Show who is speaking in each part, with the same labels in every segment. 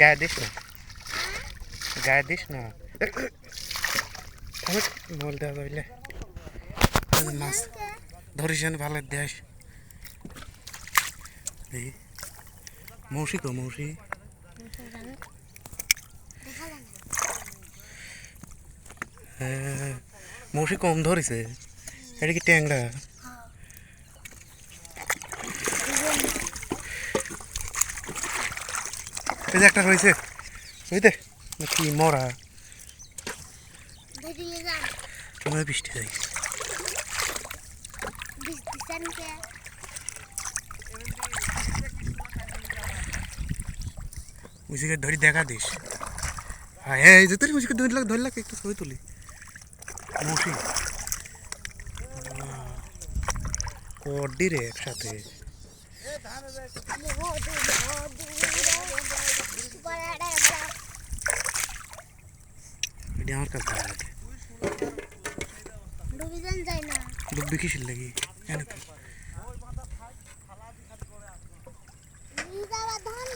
Speaker 1: গায়ে দিস না গায়ে দিস না থামেক, মোবাইল দেওয়া মাছ ধরিস না ভালো দেশ মৌসি কো মৌসি মৌসি কম ধরেছে এটা কি ট্যাংরা এই যে একটা রয়েছে। বুঝতে কি মরা।
Speaker 2: ধরিয়ে
Speaker 1: বৃষ্টি যাই মুসিকে ধরি দেখা দিস। হ্যাঁ হ্যাঁ এই যে তোর মুসিকে ধরলাক ধরলাক একটু ছবি তুলি। মৌসি কড্ডি রে একসাথে।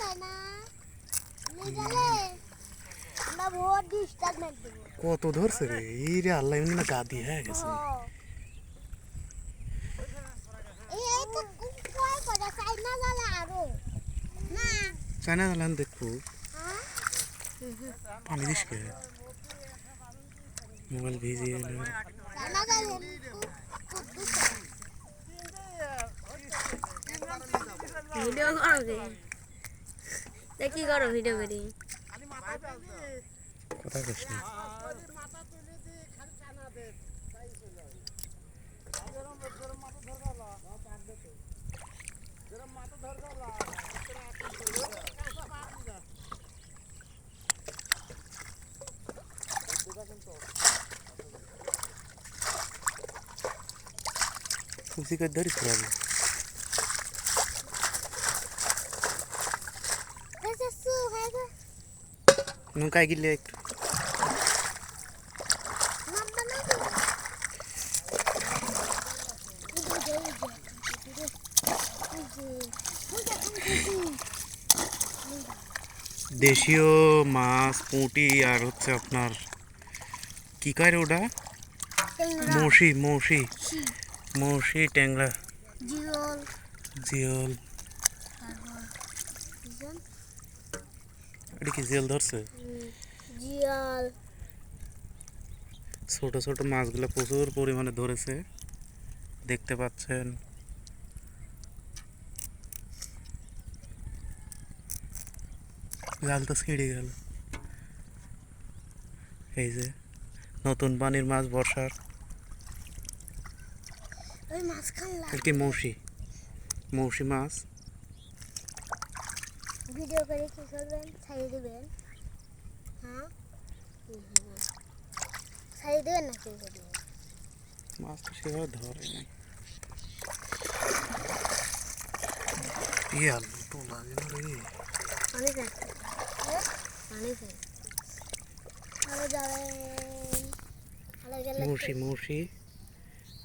Speaker 2: দেয় না নিয়ে গেলে আমরা ভোট ডিস্টার্বমেন্ট দেবো
Speaker 1: কত ধরছে রে এই রে আল্লাহ এমনি না গা দিয়ে হয়ে গেছে
Speaker 2: এই এই তো কয় করে চাই না জানে আরও না
Speaker 1: চায়না জালান দেখব
Speaker 2: হ্যাঁ
Speaker 1: পানি দিস কে? মোবাইল ভিজিয়ে
Speaker 3: ভিডিও করো কে? কি করো ভিডিও করি।
Speaker 1: কথা কইস না। খুশি করে ধরিস রাবু
Speaker 2: এসে সু হয়ে গেছে
Speaker 1: নৌকায় গিলে একটু
Speaker 2: নাম্বার না
Speaker 1: দেশীয় মাছ পুঁটি আর হচ্ছে আপনার কি কয় রে ওটা মৌসি মৌসি মৌসি ট্যাংরা।
Speaker 2: জিওল।
Speaker 1: জিওল। এটা কি জিওল ধরছে?
Speaker 2: জিয়াল।
Speaker 1: ছোট ছোট মাছগুলো প্রচুর পরিমাণে ধরেছে। দেখতে পাচ্ছেন। জাল তো ছিঁড়ে গেল। এই যে নতুন পানির মাছ বর্ষার।
Speaker 2: ওই মাঝখান
Speaker 1: আর কি মৌসি। মৌসি মাছ।
Speaker 2: ভিডিও করে কি করবেন? ছাড়িয়ে দেবেন। হ্যাঁ? ছাড়িয়ে দেবেন না কি করবেন?
Speaker 1: মাছ তো সেভাবে ধরে নাই। ইয়ে আলু তো লাগে না রে।
Speaker 3: অনেক আছে। অনেক
Speaker 1: মৌসি মৌসি।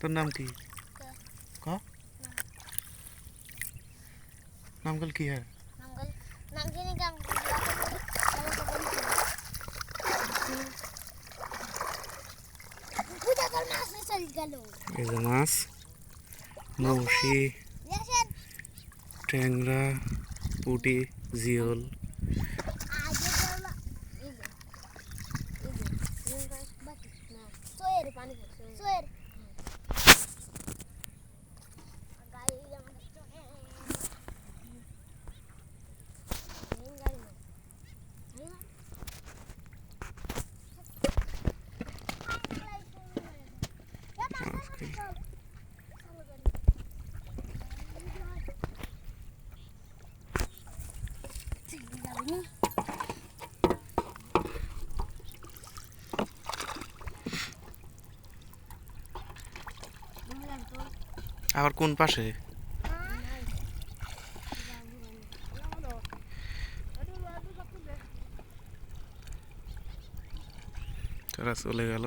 Speaker 1: তোর নাম কি? ক? নাম কল কি হ্যাঁ?
Speaker 2: কর মাছ চল গেল।
Speaker 1: এই যে মাছ মৌসি ট্যাংরা পুটি জিওল।
Speaker 2: சோறு.
Speaker 1: আবার কোন পাশে? তারা চলে গেল।